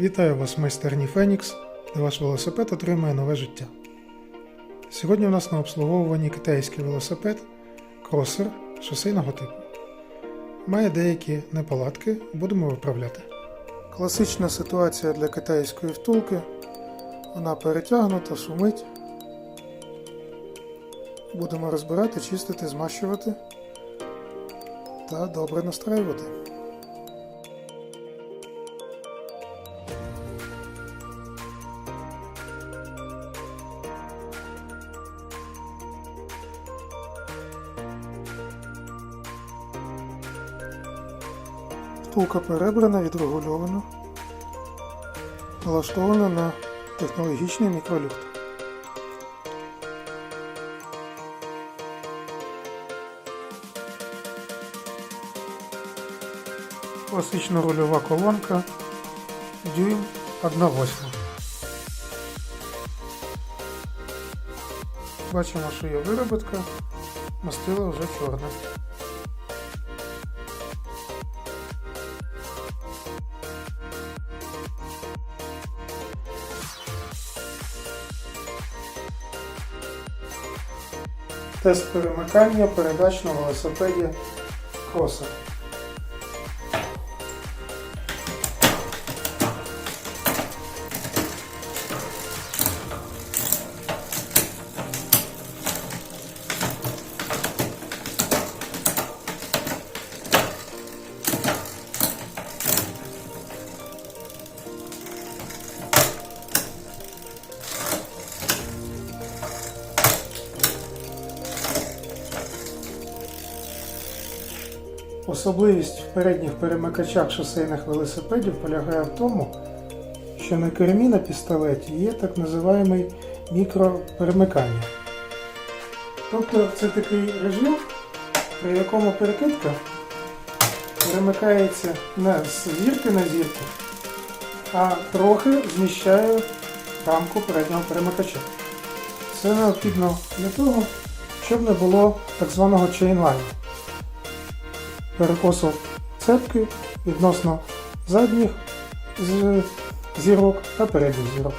Вітаю вас майстерні Фенікс, де ваш велосипед отримує нове життя. Сьогодні у нас на обслуговуванні китайський велосипед кросер шосейного типу. Має деякі неполадки, будемо виправляти. Класична ситуація для китайської втулки. Вона перетягнута, шумить. Будемо розбирати, чистити, змащувати та добре настраювати. Втулка перебрана, відрегульована, налаштована на технологічний мікролюфт. Класична рульова колонка, дюйм 1 восьма. Бачимо, що є виробітка, мастило вже чорне. Тест перемикання передач на велосипеді Кросер. Особливість в передніх перемикачах шосейних велосипедів полягає в тому, що на кермі на пістолеті є так називаємий мікроперемикання. Тобто це такий режим, при якому перекидка перемикається не з зірки на зірку, а трохи зміщає рамку переднього перемикача. Це необхідно для того, щоб не було так званого чейнлайну перекосу цепки відносно задніх зірок та передніх зірок.